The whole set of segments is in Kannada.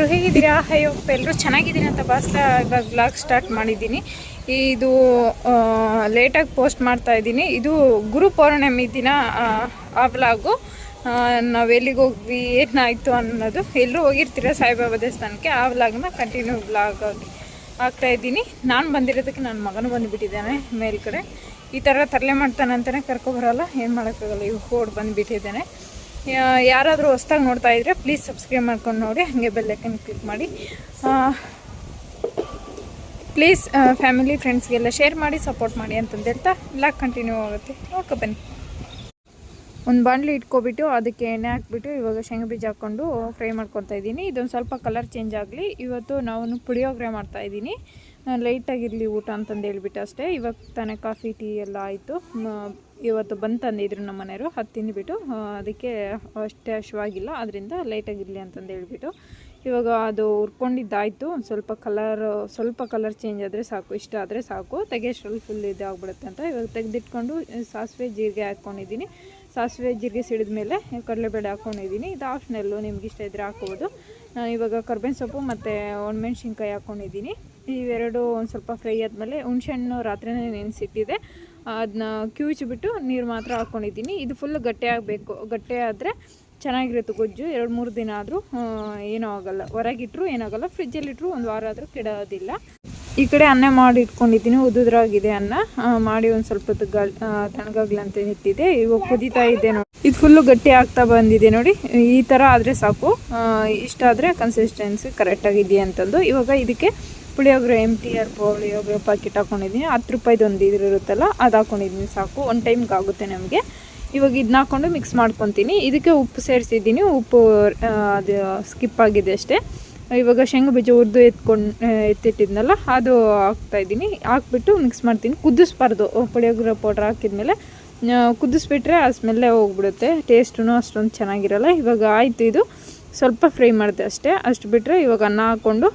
ಎಲ್ಲರೂ ಹೇಗಿದ್ದೀರಾ ಅಯ್ಯೋ ಎಲ್ಲರೂ ಚೆನ್ನಾಗಿದ್ದೀನಿ ಅಂತ ಭಾಸ್ತಾ ಇವಾಗ ಬ್ಲಾಗ್ ಸ್ಟಾರ್ಟ್ ಮಾಡಿದ್ದೀನಿ. ಇದು ಲೇಟಾಗಿ ಪೋಸ್ಟ್ ಮಾಡ್ತಾ ಇದ್ದೀನಿ. ಇದು ಗುರು ಪೌರ್ಣಮಿ ದಿನ ಆ, ವ್ಲಾಗು ನಾವು ಎಲ್ಲಿಗೆ ಹೋಗ್ವಿ ಏನಾಯಿತು ಅನ್ನೋದು ಎಲ್ಲರೂ ಹೋಗಿರ್ತೀರ ಸಾಯಿಬಾಬಾ ದೇವಸ್ಥಾನಕ್ಕೆ? ಆ ವ್ಲಾಗ್ನ ಕಂಟಿನ್ಯೂ ಬ್ಲಾಗ್ ಆಗಿ ಆಗ್ತಾ ಇದ್ದೀನಿ. ನಾನು ಬಂದಿರೋದಕ್ಕೆ ನನ್ನ ಮಗನೂ ಬಂದುಬಿಟ್ಟಿದ್ದಾನೆ ಮೇಲ್ಗಡೆ. ಈ ಥರ ತರಲೆ ಮಾಡ್ತಾನೆ ಅಂತಲೇ ಕರ್ಕೊಬರಲ್ಲ ಏನು ಮಾಡೋಕ್ಕಾಗಲ್ಲ ಇವು ಓಡ್ ಬಂದುಬಿಟ್ಟಿದ್ದಾನೆ. ಯಾರಾದರೂ ಹೊಸ್ದಾಗಿ ನೋಡ್ತಾ ಇದ್ದರೆ ಪ್ಲೀಸ್ ಸಬ್ಸ್ಕ್ರೈಬ್ ಮಾಡ್ಕೊಂಡು ನೋಡಿ, ಹಾಗೆ ಬೆಲ್ಲೈಕನ್ ಕ್ಲಿಕ್ ಮಾಡಿ. ಪ್ಲೀಸ್ ಫ್ಯಾಮಿಲಿ ಫ್ರೆಂಡ್ಸ್ಗೆಲ್ಲ ಶೇರ್ ಮಾಡಿ ಸಪೋರ್ಟ್ ಮಾಡಿ ಅಂತಂದು ಹೇಳ್ತಾ ಬ್ಲಾಗ್ ಕಂಟಿನ್ಯೂ ಆಗುತ್ತೆ. ಓಕೆ ಬನ್ನಿ. ಒಂದು ಬಾಣಲಿ ಇಟ್ಕೊಬಿಟ್ಟು ಅದಕ್ಕೆ ಎಣ್ಣೆ ಹಾಕ್ಬಿಟ್ಟು ಇವಾಗ ಶೇಂಗ ಬೀಜ ಹಾಕ್ಕೊಂಡು ಫ್ರೈ ಮಾಡ್ಕೊತಾ ಇದ್ದೀನಿ. ಇದೊಂದು ಸ್ವಲ್ಪ ಕಲರ್ ಚೇಂಜ್ ಆಗಲಿ. ಇವತ್ತು ನಾವು ಪುಳಿಯೋಗ್ರೆ ಮಾಡ್ತಾ ಇದ್ದೀನಿ. ಲೈಟಾಗಿರಲಿ ಊಟ ಅಂತಂದು ಹೇಳ್ಬಿಟ್ಟು ಅಷ್ಟೇ. ಇವಾಗ ತಾನೇ ಕಾಫಿ, ಟೀ ಎಲ್ಲ ಆಯಿತು. ಇವತ್ತು ಬಂದು ತಂದಿದ್ರು ನಮ್ಮ ಮನೆಯವರು. ಅದು ತಿಂದುಬಿಟ್ಟು ಅದಕ್ಕೆ ಅಷ್ಟೇ ಹಶ್ವಾಗಿಲ್ಲ. ಅದರಿಂದ ಲೈಟಾಗಿರಲಿ ಅಂತಂದು ಹೇಳ್ಬಿಟ್ಟು, ಇವಾಗ ಅದು ಹುರ್ಕೊಂಡಿದ್ದಾಯಿತು ಒಂದು ಸ್ವಲ್ಪ ಕಲರ್ ಸ್ವಲ್ಪ ಕಲರ್ ಚೇಂಜ್ ಆದರೆ ಸಾಕು, ಇಷ್ಟ ಆದರೆ ಸಾಕು. ತೆಗೆಯೋಷ್ಟ್ರಲ್ಲಿ ಫುಲ್ ಇದಾಗ್ಬಿಡುತ್ತೆ ಅಂತ ಇವಾಗ ತೆಗೆದಿಟ್ಕೊಂಡು, ಸಾಸಿವೆ ಜೀರಿಗೆ ಹಾಕ್ಕೊಂಡಿದ್ದೀನಿ ಸಾಸಿವೆ ಜೀರಿಗೆ ಸಿಡಿದ ಮೇಲೆ ಕಡಲೆಬೇಳೆ ಹಾಕ್ಕೊಂಡಿದ್ದೀನಿ ಇದು ಆಪ್ಷನಲ್ಲು ನಿಮ್ಗೆ ಇಷ್ಟ ಇದ್ದರೆ ಹಾಕ್ಬೋದು. ನಾನು ಇವಾಗ ಕರ್ಬೇವಿನ ಸೊಪ್ಪು ಮತ್ತು ಒಣಮೆಣ್ಸಿನ್ಕಾಯಿ ಹಾಕ್ಕೊಂಡಿದ್ದೀನಿ ಇವೆರಡು ಒಂದು ಸ್ವಲ್ಪ ಫ್ರೈ ಆದಮೇಲೆ, ಹುಣ್ಸೆಹಣ್ಣು ರಾತ್ರಿನೇ ನೆನೆಸಿಟ್ಟಿದೆ. ಅದನ್ನ ಕಿವುಚಿಬಿಟ್ಟು ನೀರು ಮಾತ್ರ ಹಾಕ್ಕೊಂಡಿದ್ದೀನಿ ಇದು ಫುಲ್ ಗಟ್ಟಿಯಾಗಬೇಕು ಗಟ್ಟಿಯಾದರೆ ಚೆನ್ನಾಗಿರುತ್ತೆ ಗೊಜ್ಜು. ಎರಡು ಮೂರು ದಿನ ಆದರೂ ಏನೂ ಆಗೋಲ್ಲ. ಹೊರಗಿಟ್ರು ಏನಾಗಲ್ಲ ಫ್ರಿಜ್ಜಲ್ಲಿಟ್ಟರು ಒಂದು ವಾರ ಆದರೂ ಕೆಡೋದಿಲ್ಲ. ಈ ಕಡೆ ಅನ್ನ ಮಾಡಿ ಇಟ್ಕೊಂಡಿದ್ದೀನಿ. ಉದುದ್ರಾಗಿದೆ ಅನ್ನ. ಮಾಡಿ ಒಂದು ಸ್ವಲ್ಪ ಹೊತ್ತು ತಣ್ಣಗಾಗ್ಲಿ ಇಟ್ಟಿದೆ ಇವಾಗ ಕುದೀತಾ ಇದೆ ನೋಡಿ. ಇದು ಫುಲ್ಲು ಗಟ್ಟಿ ಆಗ್ತಾ ಬಂದಿದೆ ನೋಡಿ. ಈ ಥರ ಆದರೆ ಸಾಕು. ಇಷ್ಟಾದರೆ ಕನ್ಸಿಸ್ಟೆನ್ಸಿ ಕರೆಕ್ಟಾಗಿದೆಯಾ ಅಂತಂದು. ಇವಾಗ ಇದಕ್ಕೆ ಪುಳಿಯೋಗರೆ M T R puliyogare packet ಹಾಕೊಂಡಿದ್ದೀನಿ ಹತ್ತು ರೂಪಾಯಿದು ಒಂದು ಇದ್ರ ಇರುತ್ತಲ್ಲ, ಅದು ಹಾಕೊಂಡಿದ್ದೀನಿ ಸಾಕು. ಒಂದು ಟೈಮ್ಗೆ ಆಗುತ್ತೆ ನಮಗೆ. ಇವಾಗ ಇದನ್ನ ಹಾಕ್ಕೊಂಡು ಮಿಕ್ಸ್ ಮಾಡ್ಕೊತೀನಿ. ಇದಕ್ಕೆ ಉಪ್ಪು ಸೇರಿಸಿದ್ದೀನಿ. ಉಪ್ಪು ಅದು ಸ್ಕಿಪ್ ಆಗಿದೆ ಅಷ್ಟೇ. ಇವಾಗ ಶೇಂಗಾ ಬೀಜ ಹುರಿದು ಎತ್ಕೊಂಡು ಎತ್ತಿಟ್ಟಿದ್ನಲ್ಲ, ಅದು ಹಾಕ್ತಾಯಿದ್ದೀನಿ ಹಾಕ್ಬಿಟ್ಟು ಮಿಕ್ಸ್ ಮಾಡ್ತೀನಿ. ಕುದಿಸ್ಬಾರ್ದು. ಪುಳಿಯೋಗರೆ ಪೌಡ್ರ್ ಹಾಕಿದ್ಮೇಲೆ ಕುದಿಸ್ಬಿಟ್ರೆ ಆ ಸ್ಮೆಲ್ಲೇ ಹೋಗ್ಬಿಡುತ್ತೆ. ಟೇಸ್ಟೂ ಅಷ್ಟೊಂದು ಚೆನ್ನಾಗಿರಲ್ಲ. ಇವಾಗ ಆಯಿತು ಇದು. ಸ್ವಲ್ಪ ಫ್ರೈ ಮಾಡಿದೆ ಅಷ್ಟೇ. ಅಷ್ಟು ಬಿಟ್ಟರೆ ಇವಾಗ ಅನ್ನ ಹಾಕ್ಕೊಂಡು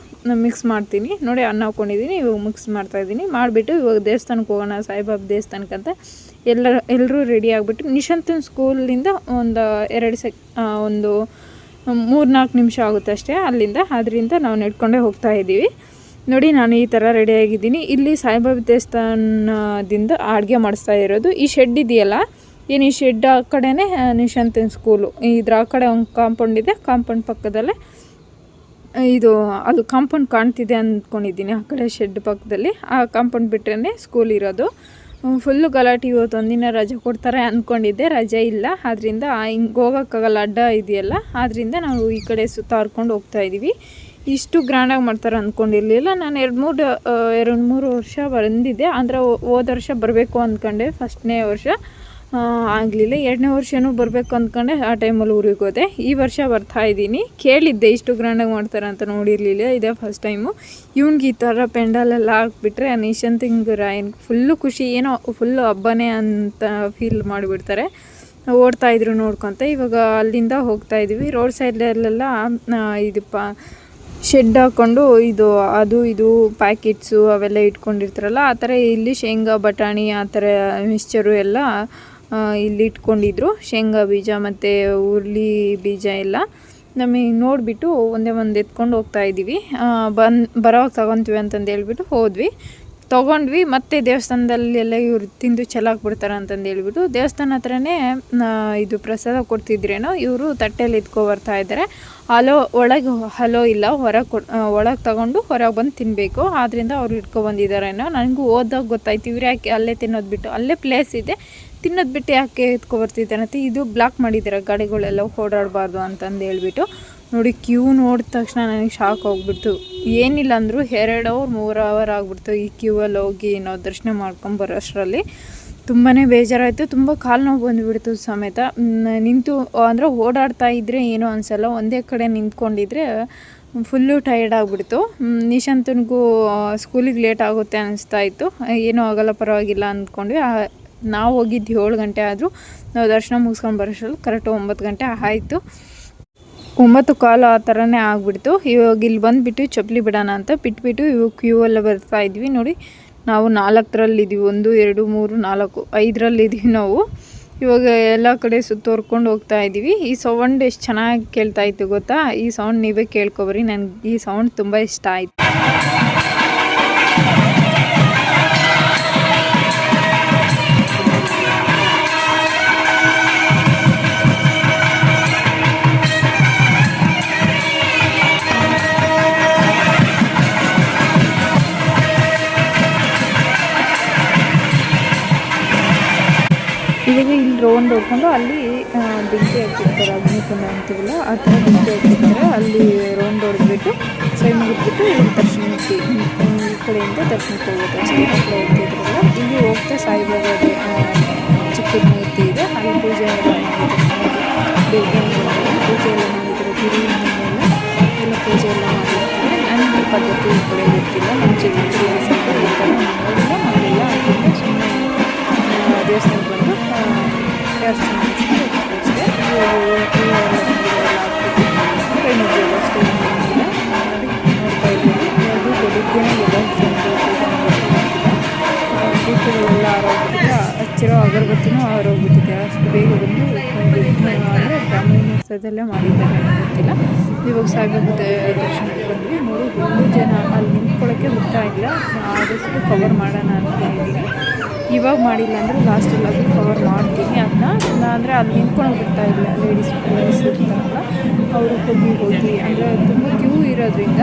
ಮಿಕ್ಸ್ ಮಾಡ್ತೀನಿ. ನೋಡಿ, ಅನ್ನ ಹಾಕ್ಕೊಂಡಿದ್ದೀನಿ ಇವಾಗ ಮಿಕ್ಸ್ ಮಾಡ್ತಾಯಿದ್ದೀನಿ ಮಾಡಿಬಿಟ್ಟು ಇವಾಗ ದೇವಸ್ಥಾನಕ್ಕೆ ಹೋಗೋಣ, ಸಾಯಿಬಾಬಾ ದೇವಸ್ಥಾನಕ್ಕಂತ ಎಲ್ಲರ ಎಲ್ಲರೂ ರೆಡಿ ಆಗಿಬಿಟ್ಟು, ನಿಶಾಂತನ ಸ್ಕೂಲಿಂದ ಒಂದು ಎರಡು ಸೆಕ್ ಒಂದು ಮೂರು ನಾಲ್ಕು ನಿಮಿಷ ಆಗುತ್ತೆ ಅಷ್ಟೇ ಅಲ್ಲಿಂದ. ಅದರಿಂದ ನಾವು ನೆಡ್ಕೊಂಡೇ ಹೋಗ್ತಾ ಇದ್ದೀವಿ. ನೋಡಿ, ನಾನು ಈ ಥರ ರೆಡಿಯಾಗಿದ್ದೀನಿ ಇಲ್ಲಿ ಸಾಯಿಬಾಬಾ ದೇವಸ್ಥಾನದಿಂದ ಅಡುಗೆ ಮಾಡಿಸ್ತಾ ಇರೋದು. ಈ ಶೆಡ್ ಇದೆಯಲ್ಲ, ಏನು ಈ ಶೆಡ್ ಆ ಕಡೆಯೇ ನಿಶಾಂತನ ಸ್ಕೂಲು ಇದ್ರ ಆ ಕಡೆ ಒಂದು ಕಾಂಪೌಂಡ್ ಇದೆ ಕಾಂಪೌಂಡ್ ಪಕ್ಕದಲ್ಲೇ. ಇದು, ಅದು ಕಾಂಪೌಂಡ್ ಕಾಣ್ತಿದೆ ಅಂದ್ಕೊಂಡಿದ್ದೀನಿ ಆ ಕಡೆ ಶೆಡ್ ಪಕ್ಕದಲ್ಲಿ. ಆ ಕಾಂಪೌಂಡ್ ಬಿಟ್ರೇ ಸ್ಕೂಲ್ ಇರೋದು. ಫುಲ್ಲು ಗಲಾಟೆ ಇವತ್ತು ಒಂದಿನ ರಜೆ ಕೊಡ್ತಾರೆ ಅಂದ್ಕೊಂಡಿದ್ದೆ ರಜೆ ಇಲ್ಲ. ಆದ್ದರಿಂದ ಹಿಂಗೆ ಹೋಗೋಕ್ಕಾಗಲ್ಲ, ಅಡ್ಡ ಇದೆಯಲ್ಲ. ಆದ್ದರಿಂದ ನಾವು ಈ ಕಡೆ ಸುತ್ತ ಹೋಗ್ತಾ ಇದ್ದೀವಿ ಇಷ್ಟು ಗ್ರ್ಯಾಂಡಾಗಿ ಮಾಡ್ತಾರೆ ಅಂದ್ಕೊಂಡಿರಲಿಲ್ಲ ನಾನು ಎರಡು ಮೂರು ಎರಡು ಮೂರು ವರ್ಷ ಬಂದಿದ್ದೆ. ಅಂದರೆ ಹೋದ ವರ್ಷ ಬರಬೇಕು ಅಂದ್ಕೊಂಡೆ ಫಸ್ಟ್ನೇ ವರ್ಷ. ಆಗಲಿಲ್ಲ. ಎರಡನೇ ವರ್ಷನೂ ಬರಬೇಕು ಅಂದ್ಕೊಂಡೆ ಆ ಟೈಮಲ್ಲಿ ಊರಿಗೆ ಹೋದೆ ಈ ವರ್ಷ ಬರ್ತಾ ಇದ್ದೀನಿ. ಕೇಳಿದ್ದೆ ಇಷ್ಟು ಗ್ರ್ಯಾಂಡಾಗಿ ಮಾಡ್ತಾರೆ ಅಂತ ನೋಡಿರಲಿಲ್ಲ. ಇದೇ ಫಸ್ಟ್ ಟೈಮು ಇವ್ನಿಗೆ ಈ ಥರ ಪೆಂಡಲೆಲ್ಲ ಹಾಕ್ಬಿಟ್ರೆ ನಿಶಾಂತಿಂಗ್ ರಾಯನ್ ಫುಲ್ಲು ಖುಷಿ. ಏನೋ ಫುಲ್ಲು ಹಬ್ಬನೇ ಅಂತ ಫೀಲ್ ಮಾಡಿಬಿಡ್ತಾರೆ. ಓಡ್ತಾ ಇದ್ರು ನೋಡ್ಕೊತ. ಇವಾಗ ಅಲ್ಲಿಂದ ಹೋಗ್ತಾ ಇದ್ವಿ. ರೋಡ್ ಸೈಡಲ್ಲೆಲ್ಲ ಇದು ಪಾ ಶೆಡ್ ಹಾಕ್ಕೊಂಡು ಇದು, ಅದು, ಇದು ಪ್ಯಾಕೆಟ್ಸು ಅವೆಲ್ಲ ಇಟ್ಕೊಂಡಿರ್ತಾರಲ್ಲ, ಆ ಥರ ಇಲ್ಲಿ ಶೇಂಗಾ, ಬಟಾಣಿ, ಆ ಥರ ಮಿಕ್ಸ್ಚರು ಎಲ್ಲ ಇಲ್ಲಿ ಇಟ್ಕೊಂಡಿದ್ರು. ಶೇಂಗಾ ಬೀಜ ಮತ್ತು ಹುರ್ಲಿ ಬೀಜ ಎಲ್ಲ. ನಮಗೆ ನೋಡಿಬಿಟ್ಟು ಒಂದೇ ಒಂದು ಎತ್ಕೊಂಡು ಹೋಗ್ತಾ ಇದ್ದೀವಿ ಬಂದು, ಬರೋವಾಗ ತಗೊತೀವಿ ಅಂತಂದು ಹೇಳ್ಬಿಟ್ಟು ಹೋದ್ವಿ. ತೊಗೊಂಡ್ವಿ, ಮತ್ತೆ ದೇವಸ್ಥಾನದಲ್ಲಿ ಎಲ್ಲ ಇವರು ತಿಂದು ಚೆಲ್ಲಾಕ್ಬಿಡ್ತಾರೆ ಅಂತಂದು ಹೇಳ್ಬಿಟ್ಟು ದೇವಸ್ಥಾನ ಹತ್ರನೇ ಇದು ಪ್ರಸಾದ ಕೊಡ್ತಿದ್ರೇನೋ ಇವರು ತಟ್ಟೆಯಲ್ಲಿ ಇದ್ದಾರೆ ಹಲೋ, ಒಳಗೆ ಹಲೋ ಇಲ್ಲ, ಹೊರಗೆ ಕೊ ಒಳಗೆ ತಗೊಂಡು ಹೊರಗೆ ಬಂದು ತಿನ್ನಬೇಕು ಆದ್ದರಿಂದ ಅವ್ರು ಇಟ್ಕೊ ಬಂದಿದ್ದಾರೇನೋ ನನಗೂ ಓದಾಗ ಗೊತ್ತಾಯ್ತು ಇವ್ರು ಯಾಕೆ ಅಲ್ಲೇ ತಿನ್ನೋದು ಬಿಟ್ಟು, ಅಲ್ಲೇ ಪ್ಲೇಸ್ ಇದೆ, ತಿನ್ನೋದು ಬಿಟ್ಟು ಯಾಕೆ ಎತ್ಕೊ ಬರ್ತಿದ್ದಾರಂತೆ ಇದು ಬ್ಲಾಕ್ ಮಾಡಿದ್ದಾರೆ. ಗಾಡಿಗಳೆಲ್ಲ ಓಡಾಡಬಾರ್ದು ಅಂತಂದು ಹೇಳ್ಬಿಟ್ಟು. ನೋಡಿ ಕ್ಯೂ ನೋಡಿದ ತಕ್ಷಣ ನನಗೆ ಶಾಕ್ ಹೋಗ್ಬಿಡ್ತು. ಏನಿಲ್ಲ ಅಂದರೂ ಎರಡು ಅವರ್ ಮೂರು ಅವರ್ ಆಗಿಬಿಡ್ತು ಈ ಕ್ಯೂವಲ್ಲಿ ಹೋಗಿ ನಾವು ದರ್ಶನ ಮಾಡ್ಕೊಂಡು ಬರೋಷ್ಟರಲ್ಲಿ. ತುಂಬಾ ಬೇಜಾರಾಯಿತು. ತುಂಬ ಕಾಲು ನೋವು ಬಂದುಬಿಡ್ತು ಸಮೇತ. ನಿಂತು ಅಂದರೆ ಓಡಾಡ್ತಾ ಇದ್ದರೆ ಏನೂ ಅನಿಸಲ್ಲ. ಒಂದೇ ಕಡೆ ನಿಂತ್ಕೊಂಡಿದ್ರೆ ಫುಲ್ಲು ಟೈರ್ಡ್ ಆಗಿಬಿಡ್ತು. ನಿಶಾಂತನಿಗೂ ಸ್ಕೂಲಿಗೆ ಲೇಟ್ ಆಗುತ್ತೆ ಅನಿಸ್ತಾ ಇತ್ತು. ಏನೂ ಆಗೋಲ್ಲ, ಪರವಾಗಿಲ್ಲ ಅಂದ್ಕೊಂಡ್ವಿ. ನಾವು ಹೋಗಿದ್ದು ಏಳು ಗಂಟೆ ಆದರೂ ನಾವು ದರ್ಶನ ಮುಗಿಸ್ಕೊಂಡು ಬರೋಷ್ಟು ಕರೆಕ್ಟ್ ಒಂಬತ್ತು ಗಂಟೆ ಆಯಿತು. ಒಂಬತ್ತು ಕಾಲು ಆ ಥರನೇ ಆಗಿಬಿಡ್ತು. ಇವಾಗ ಇಲ್ಲಿ ಬಂದುಬಿಟ್ಟು ಚಪ್ಪಲಿ ಬಿಡೋಣ ಅಂತ ಬಿಟ್ಬಿಟ್ಟು ಇವಾಗ ಕ್ಯೂ ಎಲ್ಲ ಬರ್ತಾ ಇದ್ವಿ. ನೋಡಿ ನಾವು ನಾಲ್ಕರಲ್ಲಿದ್ದೀವಿ, ಒಂದು, ಎರಡು, ಮೂರು, ನಾಲ್ಕು, ಐದರಲ್ಲಿದ್ದೀವಿ ನಾವು. ಇವಾಗ ಎಲ್ಲ ಕಡೆ ಸುತ್ತೋರ್ಕೊಂಡು ಹೋಗ್ತಾ ಇದ್ದೀವಿ. ಈ ಸೌಂಡ್ ಎಷ್ಟು ಚೆನ್ನಾಗಿ ಕೇಳ್ತಾ ಇತ್ತು ಗೊತ್ತಾ? ಈ ಸೌಂಡ್ ನೀವೇ ಕೇಳ್ಕೊಬರಿ, ನನಗೆ ಈ ಸೌಂಡ್ ತುಂಬ ಇಷ್ಟ ಆಯಿತು. ಇವಾಗ ಇಲ್ಲಿ ರೌಂಡ್ ಹೋಗ್ಕೊಂಡು ಅಲ್ಲಿ ಬೆಂಕಿ ಹಾಕಿರ್ತಾರೆ ಅಗ್ನಿಕುಂಡ ಅಂತೀವಲ್ಲ ಆ ಥರ ಬೆಂಕಿ ಹಾಕಿರ್ತಾರೆ ಅಲ್ಲಿ ರೌಂಡ್ ಹೊಡೆದ್ಬಿಟ್ಟು ಸೈ ಮುಗಿದ್ಬಿಟ್ಟು ಇಲ್ಲಿ ದರ್ಶನಕ್ಕೆ ಈ ಕಡೆಯಿಂದ ದರ್ಶನಕ್ಕೆ ಹೋಗುತ್ತೆ ಕಡೆ ಹೋಗ್ತಿದ್ರಲ್ಲ ಇಲ್ಲಿ ಹೋಗ್ತಾ ಸಾಯಿಬಾಬಾದ ಆ, ಚಿಕ್ಕ ಮೂರ್ತಿ ಇದೆ. ಅಲ್ಲಿ ಪೂಜೆ ಪೂಜೆ ಎಲ್ಲ ಮಾಡಿದರೆ ಗುರು ಎಲ್ಲ ಪೂಜೆ ಎಲ್ಲ ಮಾಡಿರ್ತಾರೆ ನನಗೆ ಪದ್ಧತಿ ಈ ಕಡೆ ಗೊತ್ತಿಲ್ಲ. ನಮ್ಮ ಚಿಕ್ಕ ದೀಪಗಳೆಲ್ಲ ಆರೋಗ್ಬಿಟ್ಟಿದೆ ಹಚ್ಚಿರೋ ಅಗರಬತ್ತಿನೂ ಆರೋಗ್ಬಿಟ್ಟಿದೆ ಅಷ್ಟು ಬೇಗ ಬಂದು ಅಂದರೆ ಬ್ರಾಹ್ಮಣ ಮಾಸದಲ್ಲೇ ಮಾಡಿದ್ದಾರೆ ಗೊತ್ತಿಲ್ಲ ಇವಾಗ ಸಾಗರ ದರ್ಶನಕ್ಕೆ ಬಂದ್ವಿ ನೋಡಿ ಒಂದು ಜನ ಅಲ್ಲಿ ನಿಂತ್ಕೊಳ್ಳೋಕ್ಕೆ ಬಿಡ್ತಾ ಇಲ್ಲ ಆದಷ್ಟು ಕವರ್ ಮಾಡೋಣ ಅಂದ್ಕೊಂಡಿದ್ದೀನಿ ಇವಾಗ ಮಾಡಿಲ್ಲ ಅಂದರೆ ಲಾಸ್ಟಲ್ಲಾದರೂ ಕವರ್ ಮಾಡ್ತೀನಿ. ಅದನ್ನ ಅಂದರೆ ಅಲ್ಲಿ ನಿಂತ್ಕೊಂಡು ಹೋಗ್ತಾ ಇಲ್ಲ ಲೇಡೀಸ್ ಲೇಡೀಸ್ ಅವರು ಹೋಗಿ ಹೋಗಿ. ಅಂದರೆ ತುಂಬ ಕ್ಯೂ ಇರೋದ್ರಿಂದ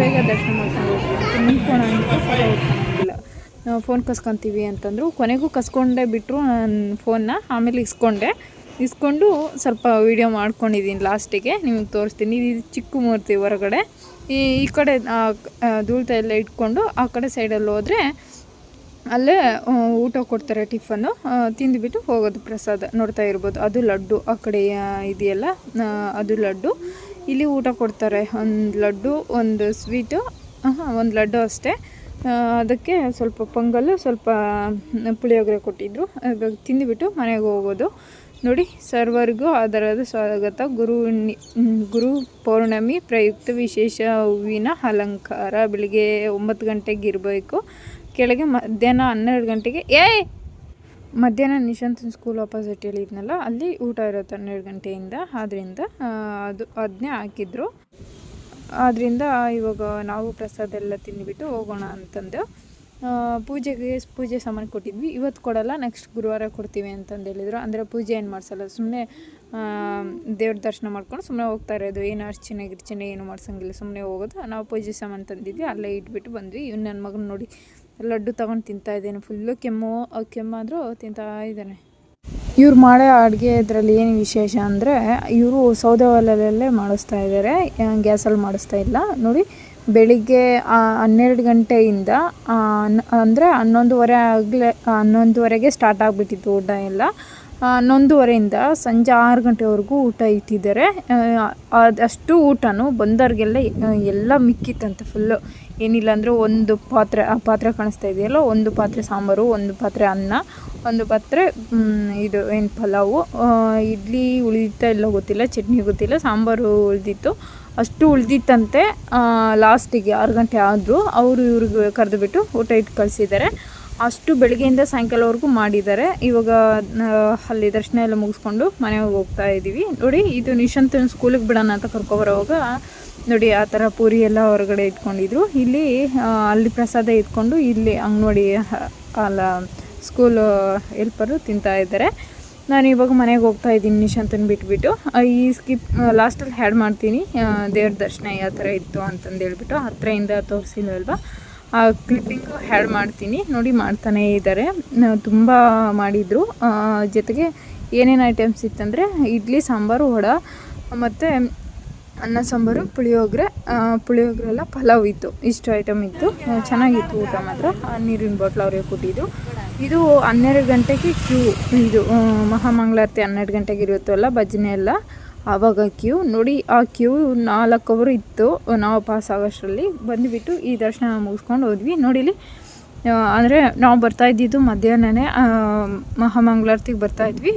ಬೇಗ ದರ್ಶನ ಮಾಡ್ಕೊಂಡು ನಿಂತ್ಕೊಂಡು ಫೋಟೋ ಫೋನ್ ಕಸ್ಕೊತೀವಿ ಅಂತಂದರು ಕೊನೆಗೂ ಕಸ್ಕೊಂಡೇ ಬಿಟ್ಟರು ನನ್ನ ಫೋನ್ನ ಆಮೇಲೆ ಇಸ್ಕೊಂಡೆ. ಇಸ್ಕೊಂಡು ಸ್ವಲ್ಪ ವೀಡಿಯೋ ಮಾಡ್ಕೊಂಡಿದ್ದೀನಿ ಲಾಸ್ಟಿಗೆ ನಿಮಗೆ ತೋರಿಸ್ತೀನಿ. ಇದು ಚಿಕ್ಕ ಮೂರ್ತಿ ಹೊರಗಡೆ. ಈ ಈ ಕಡೆ ಧೂಳ್ತ ಎಲ್ಲ ಇಟ್ಕೊಂಡು ಆ ಕಡೆ ಸೈಡಲ್ಲಿ ಹೋದರೆ ಅಲ್ಲೇ ಊಟ ಕೊಡ್ತಾರೆ ಟಿಫನ್ನು. ತಿಂದುಬಿಟ್ಟು ಹೋಗೋದು ಪ್ರಸಾದ ನೋಡ್ತಾ ಇರ್ಬೋದು. ಅದು ಲಡ್ಡು ಆ ಕಡೆ ಇದೆಯಲ್ಲ ಅದು ಲಡ್ಡು. ಇಲ್ಲಿ ಊಟ ಕೊಡ್ತಾರೆ. ಒಂದು ಲಡ್ಡು, ಒಂದು ಸ್ವೀಟು ಒಂದು ಲಡ್ಡು ಅಷ್ಟೇ. ಅದಕ್ಕೆ ಸ್ವಲ್ಪ ಪೊಂಗಲ್ಲು, ಸ್ವಲ್ಪ ಪುಳಿಯೋಗರೆ ಕೊಟ್ಟಿದ್ದರು ಇವಾಗ ತಿಂದುಬಿಟ್ಟು ಮನೆಗೆ ಹೋಗೋದು. ನೋಡಿ, ಸರ್ವರ್ಗೂ ಅದರದ ಸ್ವಾಗತ. ಗುರು ಗುರು ಪೌರ್ಣಮಿ ಪ್ರಯುಕ್ತ ವಿಶೇಷ ಹೂವಿನ ಅಲಂಕಾರ. ಬೆಳಿಗ್ಗೆ ಒಂಬತ್ತು ಗಂಟೆಗೆ ಇರಬೇಕು. ಕೆಳಗೆ ಮಧ್ಯಾಹ್ನ ಹನ್ನೆರಡು ಗಂಟೆಗೆ, ಏಯ್! ಮಧ್ಯಾಹ್ನ ನಿಶಾಂತ್ ಸ್ಕೂಲ್ ಆಪೋಸಿಟ್ ಹೇಳಿದ್ನಲ್ಲ ಅಲ್ಲಿ ಊಟ ಇರುತ್ತೆ ಹನ್ನೆರಡು ಗಂಟೆಯಿಂದ ಆದ್ದರಿಂದ ಅದು ಅದನ್ನೇ ಹಾಕಿದ್ರು. ಆದ್ದರಿಂದ ಇವಾಗ ನಾವು ಪ್ರಸಾದ ಎಲ್ಲ ತಿಂದುಬಿಟ್ಟು ಹೋಗೋಣ ಅಂತಂದು ಪೂಜೆಗೆ ಪೂಜೆ ಸಾಮಾನು ಕೊಟ್ಟಿದ್ವಿ. ಇವತ್ತು ಕೊಡಲ್ಲ ನೆಕ್ಸ್ಟ್ ಗುರುವಾರ ಕೊಡ್ತೀವಿ ಅಂತಂದು ಹೇಳಿದರು. ಅಂದರೆ ಪೂಜೆ ಏನು ಮಾಡಿಸಲ್ಲ ಸುಮ್ಮನೆ ದೇವ್ರ ದರ್ಶನ ಮಾಡ್ಕೊಂಡು ಸುಮ್ಮನೆ ಹೋಗ್ತಾ ಇರೋದು. ಏನು ಅರ್ಚನೆ ಗಿರ್ಚನೆ ಏನು ಮಾಡ್ಸೋಂಗಿಲ್ಲ ಸುಮ್ಮನೆ ಹೋಗೋದು. ನಾವು ಪೂಜೆ ಸಾಮಾನು ತಂದಿದ್ವಿ, ಅಲ್ಲೇ ಇಟ್ಬಿಟ್ಟು ಬಂದ್ವಿ. ಇವ್ನು ನನ್ನ ಮಗನ ನೋಡಿ ಲಡ್ಡು ತಗೊಂಡು ತಿಂತಾ ಇದ್ದೇನೆ. ಫುಲ್ಲು ಕೆಮ್ಮು ಕೆಮ್ಮಾದರೂ ತಿಂತಾ ಇದ್ದಾನೆ. ಇವ್ರು ಮಾಡೋ ಅಡುಗೆ ಇದರಲ್ಲಿ ಏನು ವಿಶೇಷ ಅಂದರೆ, ಇವರು ಸೌದೆ ಒಲೆಯಲ್ಲೇ ಮಾಡಿಸ್ತಾ ಇದ್ದಾರೆ ಗ್ಯಾಸಲ್ಲಿ ಮಾಡಿಸ್ತಾ ಇಲ್ಲ. ನೋಡಿ, ಬೆಳಿಗ್ಗೆ ಹನ್ನೆರಡು ಗಂಟೆಯಿಂದ ಅಂದರೆ ಹನ್ನೊಂದುವರೆ ಆಗಲೇ ಹನ್ನೊಂದುವರೆಗೆ ಸ್ಟಾರ್ಟ್ ಆಗಿಬಿಟ್ಟಿತ್ತು ಊಟ ಎಲ್ಲ. ಹನ್ನೊಂದುವರೆಯಿಂದ ಸಂಜೆ ಆರು ಗಂಟೆವರೆಗೂ ಊಟ ಇಟ್ಟಿದ್ದಾರೆ. ಅದಷ್ಟು ಊಟನೂ ಬಂದವ್ರಿಗೆಲ್ಲ ಎಲ್ಲ ಮಿಕ್ಕಿತ್ತಂತೆ ಫುಲ್ಲು ಏನಿಲ್ಲ ಅಂದರೆ ಒಂದು ಪಾತ್ರೆ ಪಾತ್ರೆ ಕಾಣಿಸ್ತಾ ಇದೆಯಲ್ಲ? ಒಂದು ಪಾತ್ರೆ ಸಾಂಬಾರು, ಒಂದು ಪಾತ್ರೆ ಅನ್ನ, ಒಂದು ಪಾತ್ರೆ ಇದು ಏನು ಪಲಾವು ಇಡ್ಲಿ ಉಳಿದಿತ್ತ ಇಲ್ಲ ಗೊತ್ತಿಲ್ಲ, ಚಟ್ನಿ ಗೊತ್ತಿಲ್ಲ, ಸಾಂಬಾರು ಉಳಿದಿತ್ತು. ಅಷ್ಟು ಉಳಿದಿತ್ತಂತೆ ಲಾಸ್ಟಿಗೆ ಆರು ಗಂಟೆ ಆದರೂ ಅವರು ಇವ್ರಿಗೆ ಕರೆದುಬಿಟ್ಟು ಊಟ ಇಟ್ಟು ಕಳಿಸಿದ್ದಾರೆ. ಅಷ್ಟು ಬೆಳಗ್ಗೆಯಿಂದ ಸಾಯಂಕಾಲವರೆಗೂ ಮಾಡಿದ್ದಾರೆ. ಇವಾಗ ಅಲ್ಲಿ ದರ್ಶನ ಎಲ್ಲ ಮುಗಿಸ್ಕೊಂಡು ಮನೆಗೆ ಹೋಗ್ತಾ ಇದ್ದೀವಿ ನೋಡಿ, ಇದು ನಿಶಾಂತನ ಸ್ಕೂಲಿಗೆ ಬಿಡೋಣ ಅಂತ ಕರ್ಕೊಬರೋವಾಗ ನೋಡಿ, ಆ ಥರ ಪೂರಿ ಎಲ್ಲ ಹೊರಗಡೆ ಇಟ್ಕೊಂಡಿದ್ರು. ಇಲ್ಲಿ ಅಲ್ಲಿ ಪ್ರಸಾದ ಇಟ್ಕೊಂಡು ಇಲ್ಲಿ ಅಂಗನವಾಡಿ ಅಲ್ಲ ಸ್ಕೂಲ್ ಹೆಲ್ಪರು ತಿಂತಾ ಇದ್ದಾರೆ. ನಾನು ಇವಾಗ ಮನೆಗೆ ಹೋಗ್ತಾ ಇದ್ದೀನಿ ನಿಶಾಂತನ ಬಿಟ್ಬಿಟ್ಟು. ಈ ಸ್ಕಿಪ್ ಲಾಸ್ಟಲ್ಲಿ ಹ್ಯಾಡ್ ಮಾಡ್ತೀನಿ. ದೇವ್ರ ದರ್ಶನ ಯಾವ ಥರ ಇತ್ತು ಅಂತಂದು ಹೇಳ್ಬಿಟ್ಟು ಹತ್ತಿರದಿಂದ ತೋರಿಸಿಲ್ವಲ್ವ? ಆ ಕ್ಲಿಪ್ಪಿಂಗು ಹ್ಯಾಡ್ ಮಾಡ್ತೀನಿ. ನೋಡಿ, ಮಾಡ್ತಾನೇ ಇದ್ದಾರೆ. ತುಂಬ ಮಾಡಿದರು. ಜೊತೆಗೆ ಏನೇನು ಐಟಮ್ಸ್ ಇತ್ತಂದರೆ, ಇಡ್ಲಿ, ಸಾಂಬಾರು, ವಡ, ಮತ್ತು ಅನ್ನ, ಸಾಂಬಾರು, ಪುಳಿಯೋಗರೆ ಪುಳಿಯೋಗರೆ ಎಲ್ಲ ಪಲಾವ್ ಇತ್ತು. ಇಷ್ಟು ಐಟಮ್ ಇತ್ತು. ಚೆನ್ನಾಗಿತ್ತು ಊಟ ಮಾತ್ರ. ನೀರಿನ ಬಾಟ್ಲ್ ಅವ್ರಿಗೆ ಕೊಟ್ಟಿದ್ದು. ಇದು ಹನ್ನೆರಡು ಗಂಟೆಗೆ ಕ್ಯೂ ಇದು ಮಹಾಮಂಗಳಾರತಿ ಹನ್ನೆರಡು ಗಂಟೆಗೆ ಇರುತ್ತಲ್ಲ ಭಜನೆ ಎಲ್ಲ. ಆವಾಗ ಕ್ಯೂ ನೋಡಿ, ಆ ಕ್ಯೂ ನಾಲ್ಕು ಅವರು ಇತ್ತು. ನಾವು ಪಾಸ್ ಆಗೋಷ್ಟರಲ್ಲಿ ಬಂದುಬಿಟ್ಟು ಈ ದರ್ಶನ ಮುಗಿಸ್ಕೊಂಡು ಹೋದ್ವಿ. ನೋಡಿಲಿ ಅಂದರೆ ನಾವು ಬರ್ತಾ ಇದ್ದಿದ್ದು ಮಧ್ಯಾಹ್ನನೇ ಮಹಾಮಂಗ್ಳಾರ್ತಿಗೆ ಬರ್ತಾ ಇದ್ವಿ.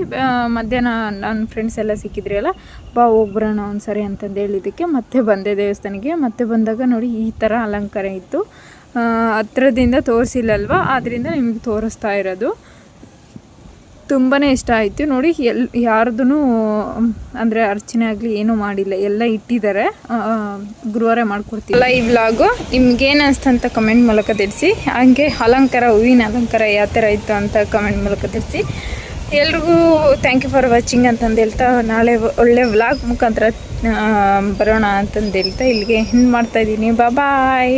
ಮಧ್ಯಾಹ್ನ ನನ್ನ ಫ್ರೆಂಡ್ಸ್ ಎಲ್ಲ ಸಿಕ್ಕಿದ್ರಿ ಅಲ್ಲ? ಬಾ ಹೋಗ್ಬರೋಣ ಒಂದು ಸರಿ ಅಂತಂದು ಹೇಳಿದ್ದಕ್ಕೆ ಮತ್ತೆ ಬಂದೆ ದೇವಸ್ಥಾನಕ್ಕೆ. ಮತ್ತೆ ಬಂದಾಗ ನೋಡಿ ಈ ಥರ ಅಲಂಕಾರ ಇತ್ತು. ಹತ್ರದಿಂದ ತೋರಿಸಿಲ್ಲಲ್ವ? ಆದ್ದರಿಂದ ನಿಮಗೆ ತೋರಿಸ್ತಾ ಇರೋದು. ತುಂಬಾ ಇಷ್ಟ ಆಯಿತು. ನೋಡಿ, ಎಲ್ ಯಾರ್ದೂ ಅಂದರೆ ಅರ್ಚನೆ ಆಗಲಿ ಏನೂ ಮಾಡಿಲ್ಲ. ಎಲ್ಲ ಇಟ್ಟಿದ್ದಾರೆ. ಗುರುವಾರ ಮಾಡ್ಕೊಡ್ತೀವಿ. ಈ ವ್ಲಾಗು ನಿಮ್ಗೇನು ಅನಿಸ್ತು ಅಂತ ಕಮೆಂಟ್ ಮೂಲಕ ತಿಳಿಸಿ. ಹಂಗೆ ಅಲಂಕಾರ, ಹೂವಿನ ಅಲಂಕಾರ ಯಾವ ಥರ ಇತ್ತು ಅಂತ ಕಮೆಂಟ್ ಮೂಲಕ ತಿಳಿಸಿ. ಎಲ್ರಿಗೂ ಥ್ಯಾಂಕ್ ಯು ಫಾರ್ ವಾಚಿಂಗ್ ಅಂತಂದು ಹೇಳ್ತಾ, ನಾಳೆ ಒಳ್ಳೆ ವ್ಲಾಗ್ ಮುಖಾಂತರ ಬರೋಣ ಅಂತಂದು ಹೇಳ್ತಾ, ಇಲ್ಲಿಗೆ ಹಿಂಗೆ ಮಾಡ್ತಾಯಿದ್ದೀನಿ ಬಾಯ್